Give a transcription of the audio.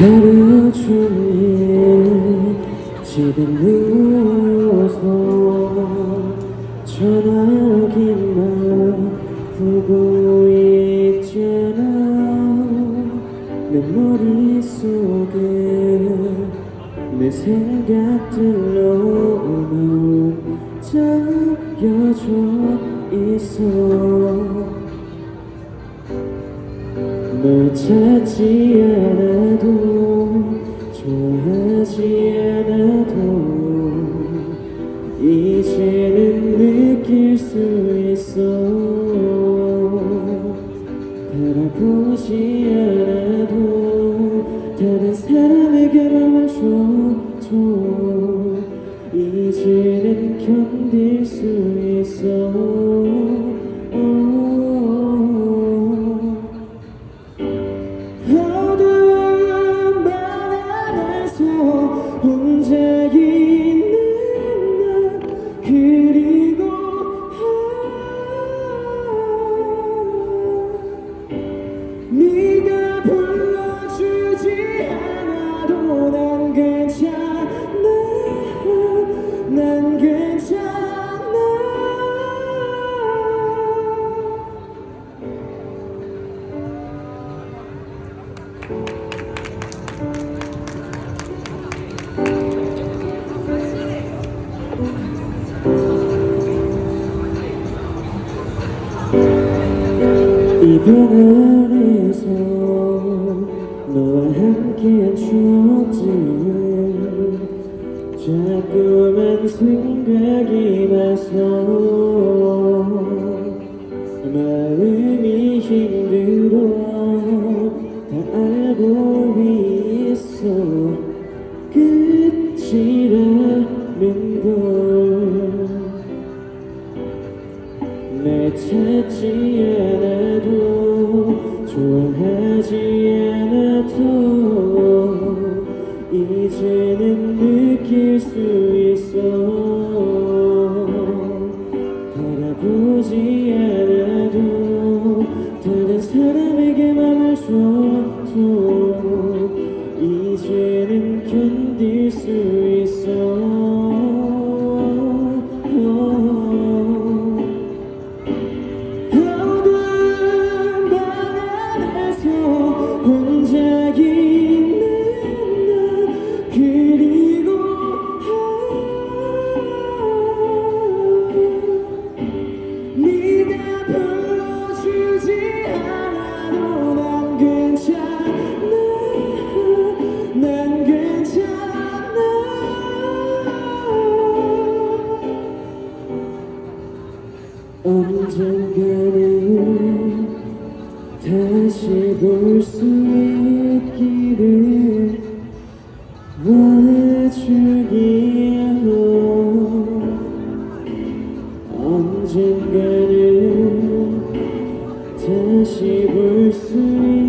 하루 종일 집에 누워서 전화기만 보고 있잖아. 내 머릿속에 내 생각들로만 짜여져 있어 널 찾지 않아도 좋아하지 않아도 이제는 느낄 수 있어. 바라보지 않아도 다른 사람에게 맘을 줘도 이제는 견딜 수 있어 혼자 이병 안에서 너와 함께한 추억들 자꾸만 생각이 나서 마음이 힘들어 다 알고 있어 날 찾지 않아도 좋아하지 않아도 이제는 느낄 수 있어. 바라보지 않아도 볼 수 있기를 와주기로 언젠가는 다시 볼 수 있기를